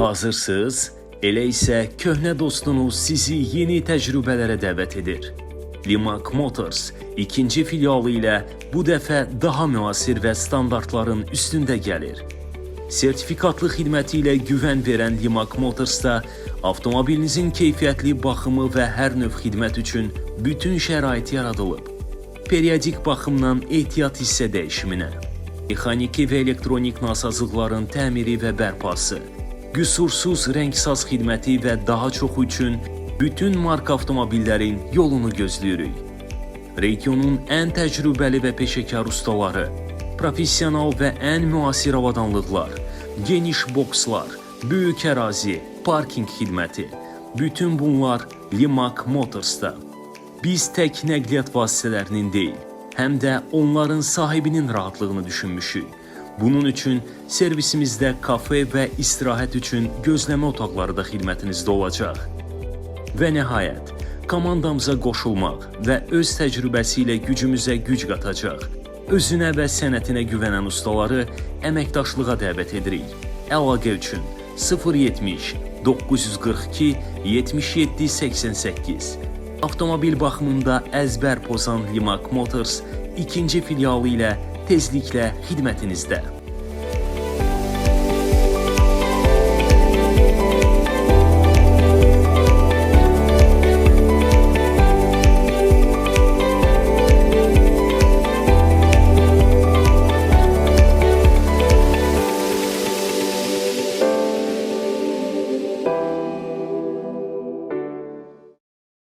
Hazırsınız? Elə isə köhnə dostunuz sizi yeni təcrübələrə dəvət edir. Limak Motors ikinci filialı ilə bu dəfə daha müasir və standartların üstündə gəlir. Sertifikatlı xidməti ilə güvən verən Limak Motorsda avtomobilinizin keyfiyyətli baxımı və hər növ xidmət üçün bütün şərait yaradılıb. Periodik baxımdan ehtiyat hissə dəyişiminə, mexaniki və elektronik nasazlıqların təmiri və bərpası, qüsursuz rəngsaz xidməti və daha çoxu üçün bütün marka avtomobillərin yolunu gözləyirik. Regionun ən təcrübəli və peşəkar ustaları, professional və ən müasir avadanlıqlar, geniş bokslar, böyük ərazi, parking xidməti. Bütün bunlar Limak Motorsda. Biz tək nəqliyyat vasitələrinin deyil, həm də onların sahibinin rahatlığını düşünmüşük. Bunun üçün servisimizdə kafe və istirahət üçün gözləmə otaqları da xidmətinizdə olacaq. Və nəhayət, komandamıza qoşulmaq və öz təcrübəsi ilə gücümüzə güc qatacaq. Özünə və sənətinə güvənən ustaları əməkdaşlığa dəvət edirik. Əlaqə üçün 070 942 77 88 Avtomobil baxımında əzbər pozan Limak Motors ikinci filialı ilə tezliklə xidmətinizdə.